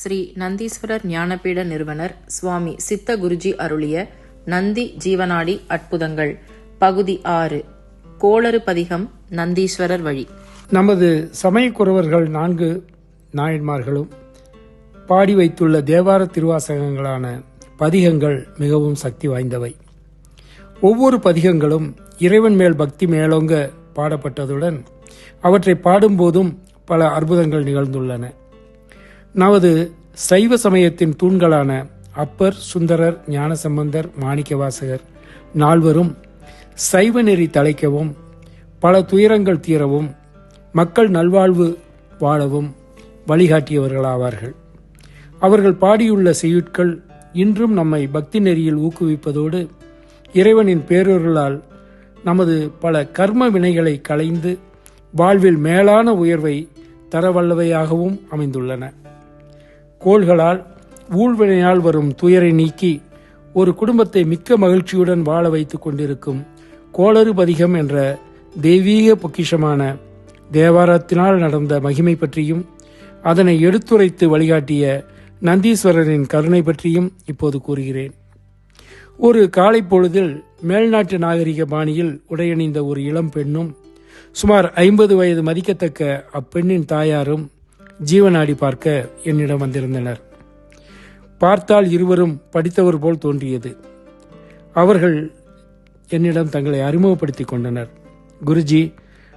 ஸ்ரீ நந்தீஸ்வரர் ஞானபீட நிறுவனர் சுவாமி சித்த குருஜி அருளிய நந்தி ஜீவனாடி அற்புதங்கள் பகுதி ஆறு கோளறு பதிகம் நந்தீஸ்வரர் வழி. நமது சமயக்குறவர்கள் நான்கு நாயன்மார்களும் பாடி வைத்துள்ள தேவார திருவாசகங்களான பதிகங்கள் மிகவும் சக்தி வாய்ந்தவை. ஒவ்வொரு பதிகங்களும் இறைவன் மேல் பக்தி மேலோங்க பாடப்பட்டதுடன் அவற்றை பாடும்போதும் பல அற்புதங்கள் நிகழ்ந்துள்ளன. நமது சைவ சமயத்தின் தூண்களான அப்பர் சுந்தரர் ஞானசம்பந்தர் மாணிக்கவாசகர். நால்வரும் சைவ நெறி தலைக்கவும் பல துயரங்கள் தீரவும் மக்கள் நல்வாழ்வு வாழவும் வழிகாட்டியவர்களாவார்கள். அவர்கள் பாடியுள்ள செய்யுட்கள் இன்றும் நம்மை பக்தி நெறியில் ஊக்குவிப்பதோடு இறைவனின் பேரொருளால் நமது பல கர்ம வினைகளை களைந்து வாழ்வில் மேலான உயர்வை தரவல்லவையாகவும் அமைந்துள்ளன. கோள்களால் ஊழ்வினையால் வரும் துயரை நீக்கி ஒரு குடும்பத்தை மிக்க மகிழ்ச்சியுடன் வாழ வைத்துக் கொண்டிருக்கும் கோளறு பதிகம் என்ற தெய்வீக பொக்கிஷமான தேவாரத்தினால் நடந்த மகிமை பற்றியும் அதனை எடுத்துரைத்து வழிகாட்டிய நந்தீஸ்வரரின் கருணை பற்றியும் இப்போது கூறுகிறேன். ஒரு காலை பொழுதில் மேல்நாட்டு நாகரிக பாணியில் உடையணிந்த ஒரு இளம் பெண்ணும் சுமார் ஐம்பது வயது மதிக்கத்தக்க அப்பெண்ணின் தாயாரும் ஜீவனாடி பார்க்க என்னிடம் வந்திருந்தனர். பார்த்தால் இருவரும் படித்தவர் போல் தோன்றியது. அவர்கள் என்னிடம் தங்களை அறிமுகப்படுத்திக் கொண்டனர். குருஜி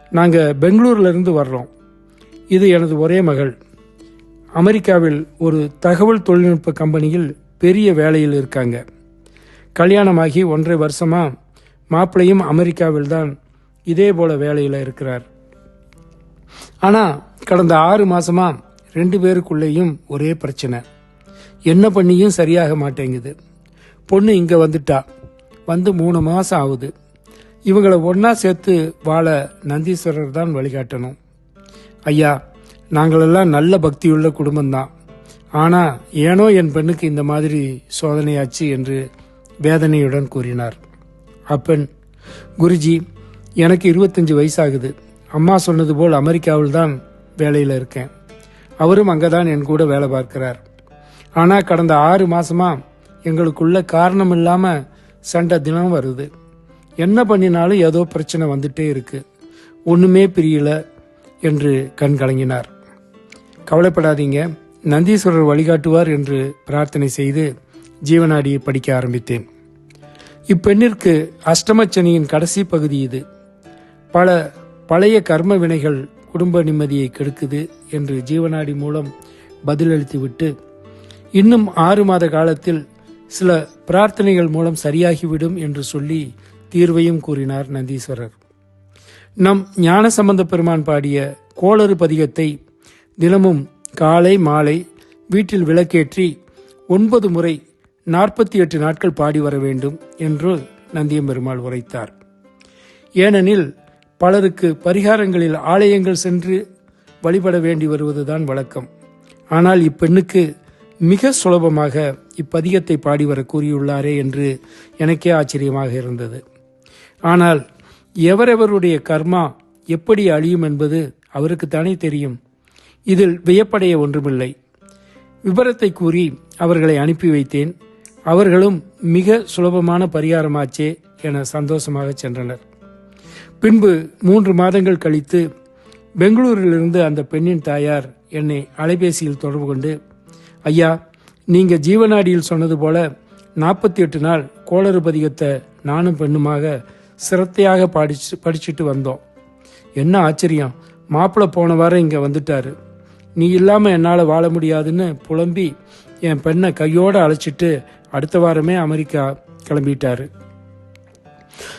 நாங்கள் பெங்களூர்லேருந்து வர்றோம். இது எனது ஒரே மகள். அமெரிக்காவில் ஒரு தகவல் தொழில்நுட்ப கம்பெனியில் பெரிய வேலையில் இருக்காங்க. கல்யாணமாகி ஒன்றரை வருஷமாக மாப்பிள்ளையும் அமெரிக்காவில் தான் இதே போல வேலையில் இருக்கிறார். ஆனா கடந்த ஆறு மாசமா ரெண்டு பேருக்குள்ளேயும் ஒரே பிரச்சனை. என்ன பண்ணியும் சரியாக மாட்டேங்குது. பொண்ணு இங்க வந்துட்டா. வந்து மூணு மாசம் ஆகுது. இவங்களை ஒன்னா சேர்த்து வாழ நந்தீஸ்வரர் தான் வழிகாட்டணும். ஐயா நாங்களெல்லாம் நல்ல பக்தியுள்ள குடும்பம்தான். ஆனா ஏனோ என் பெண்ணுக்கு இந்த மாதிரி சோதனையாச்சு என்று வேதனையுடன் கூறினார். அப்பெண் குருஜி எனக்கு இருபத்தஞ்சு வயசாகுது. அம்மா சொன்னது போல் அமெரிக்காவில் தான் வேலையில் இருக்கேன். அவரும் அங்கதான் என் கூட வேலை பார்க்கிறார். ஆனால் கடந்த ஆறு மாதமாக எங்களுக்குள்ள காரணம் இல்லாமல் சண்டை தினம் வருது. என்ன பண்ணினாலும் ஏதோ பிரச்சனை வந்துட்டே இருக்கு. ஒன்றுமே பிரியல என்று கண் கலங்கினார். கவலைப்படாதீங்க. நந்தீஸ்வரர் வழிகாட்டுவார் என்று பிரார்த்தனை செய்து ஜீவனாடியை படிக்க ஆரம்பித்தேன். இப்பெண்ணிற்கு அஷ்டமச்சனியின் கடைசி பகுதி இது. பல பழைய கர்ம வினைகள் குடும்ப நிம்மதியை கெடுக்குது என்று ஜீவனாடி மூலம் பதிலளித்துவிட்டு இன்னும் ஆறு மாத காலத்தில் சில பிரார்த்தனைகள் மூலம் சரியாகிவிடும் என்று சொல்லி தீர்வையும் கூறினார் நந்தீஸ்வரர். நம் ஞான சம்பந்த பெருமான் பாடிய கோளறு பதிகத்தை தினமும் காலை மாலை வீட்டில் விளக்கேற்றி ஒன்பது முறை நாற்பத்தி எட்டு நாட்கள் பாடி வர வேண்டும் என்று நந்தியம்பெருமாள் உரைத்தார். ஏனெனில் பலருக்கு பரிகாரங்களில் ஆலயங்கள் சென்று வழிபட வேண்டி வருவதுதான் வழக்கம். ஆனால் இப்பெண்ணுக்கு மிக சுலபமாக இப்பதிகத்தை பாடி வர கூறியுள்ளாரே என்று எனக்கே ஆச்சரியமாக இருந்தது. ஆனால் எவரெவருடைய கர்மா எப்படி அழியும் என்பது அவருக்குத்தானே தெரியும். இதில் வியப்படைய ஒன்றுமில்லை. விபரத்தை கூறி அவர்களை அனுப்பி வைத்தேன். அவர்களும் மிக சுலபமான பரிகாரமாச்சே என சந்தோஷமாக சென்றனர். பின்பு மூன்று மாதங்கள் கழித்து பெங்களூரிலிருந்து அந்த பெண்ணின் தாயார் என்னை அலைபேசியில் தொடர்பு கொண்டு ஐயா நீங்கள் ஜீவநாடியில் சொன்னது போல நாற்பத்தி எட்டு நாள் கோளறு பதிகத்தை நானும் பெண்ணுமாக சிரத்தையாக படிச்சு படிச்சுட்டு வந்தோம். என்ன ஆச்சரியம் மாப்பிள்ளை போன வாரம் இங்கே வந்துட்டாரு. நீ இல்லாமல் என்னால் வாழ முடியாதுன்னு புலம்பி என் பெண்ணை கையோடு அழைச்சிட்டு அடுத்த வாரமே அமெரிக்கா கிளம்பிட்டாரு.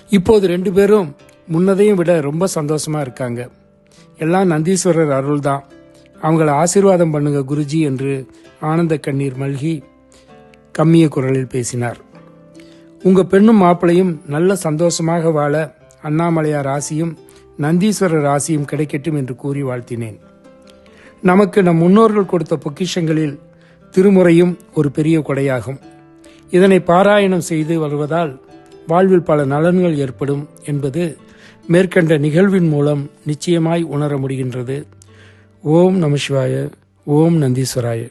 இப்போது ரெண்டு பேரும் முன்னதையும் விட ரொம்ப சந்தோஷமாக இருக்காங்க. எல்லாம் நந்தீஸ்வரர் அருள் தான் அவங்கள ஆசீர்வாதம் பண்ணுங்க குருஜி என்று ஆனந்த கண்ணீர் மல்கி கம்மிய குரலில் பேசினார். உங்கள் பெண்ணும் மாப்பிளையும் நல்ல சந்தோஷமாக வாழ அண்ணாமலையார் ராசியும் நந்தீஸ்வரர் ராசியும் கிடைக்கட்டும் என்று கூறி வாழ்த்தினேன். நமக்கு நம் முன்னோர்கள் கொடுத்த பொக்கிஷங்களில் திருமுறையும் ஒரு பெரிய கொடையாகும். இதனை பாராயணம் செய்து வருவதால் வாழ்வில் பல நலன்கள் ஏற்படும் என்பது மேற்கண்ட நிகழ்வின் மூலம் நிச்சயமாய் உணர முடிகின்றது. ஓம் நமசிவாய ஓம் நந்தீஸ்வராய.